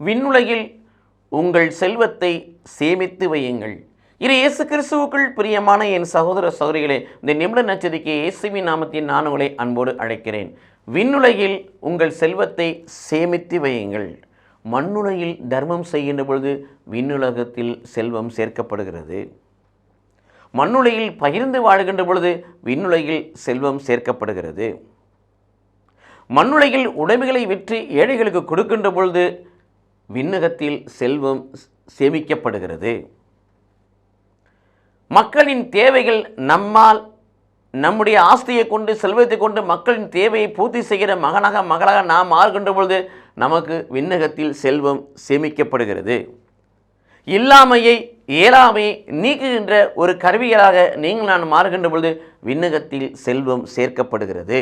விண்ணுலகில் உங்கள் செல்வத்தை சேமித்து வையுங்கள். இது இயேசு கிறிஸ்துவுக்குள் பிரியமான என் சகோதர சகோதரிகளே இந்த நிமிட நச்சரிக்கை இயேசுவின் நாமத்தின் நான் உங்களை அன்போடு அழைக்கிறேன். விண்ணுலகில் உங்கள் செல்வத்தை சேமித்து வையுங்கள். மண்ணுலகில் தர்மம் செய்கின்ற பொழுது விண்ணுலகத்தில் செல்வம் சேர்க்கப்படுகிறது. மண்ணுலகில் பகிர்ந்து வாழ்கின்ற பொழுது விண்ணுலகில் செல்வம் சேர்க்கப்படுகிறது. மண்ணுலகில் உடைமைகளை விற்று ஏழைகளுக்கு கொடுக்கின்ற பொழுது விண்ணகத்தில் செல்வம் சேமிக்கப்படுகிறது. மக்களின் தேவைகள் நம்மால் நம்முடைய ஆஸ்தியை கொண்டு செல்வத்தை கொண்டு மக்களின் தேவையை பூர்த்தி செய்கிற மகனாக மகளாக நாம் மாறுகின்ற பொழுது நமக்கு விண்ணகத்தில் செல்வம் சேமிக்கப்படுகிறது. இல்லாமையை இயலாமையை நீக்குகின்ற ஒரு கருவிகளாக நீங்கள் நான் மாறுகின்ற பொழுது விண்ணகத்தில் செல்வம் சேர்க்கப்படுகிறது.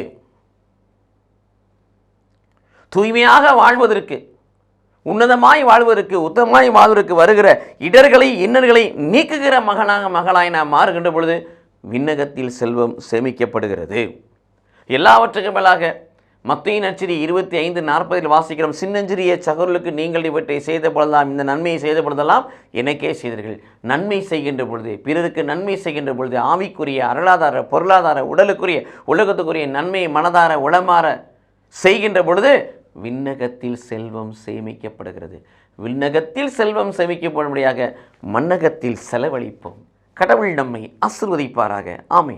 தூய்மையாக வாழ்வதற்கு உன்னதமாய் வாழ்வதற்கு உத்தமாய் வாழ்வதற்கு வருகிற இடர்களை இன்னர்களை நீக்குகிற மகனாக மகளாய் நாம் மாறுகின்ற பொழுது விண்ணகத்தில் செல்வம் சேமிக்கப்படுகிறது. எல்லாவற்றுக்கும் மேலாக மத்திய நச்சிரி இருபத்தி ஐந்து நாற்பதில் வாசிக்கிறோம் சின்னஞ்சிறிய சகோர்களுக்கு நீங்கள் இவற்றை செய்த பொழுதெல்லாம் இந்த நன்மையை செய்த பொழுதெல்லாம் எனக்கே செய்தீர்கள். நன்மை செய்கின்ற பொழுது பிறருக்கு நன்மை செய்கின்ற பொழுது ஆவிக்குரிய அருளாதார பொருளாதார உடலுக்குரிய உலகத்துக்குரிய நன்மை மனதார உளமாற செய்கின்ற பொழுது விண்ணகத்தில் செல்வம் சேமிக்கப்படுகிறது. விண்ணகத்தில் செல்வம் சேமிக்கப்படும்படியாக மண்ணகத்தில் செலவழிப்போம். கடவுள் நம்மை ஆசிர்வதிப்பாராக. ஆமை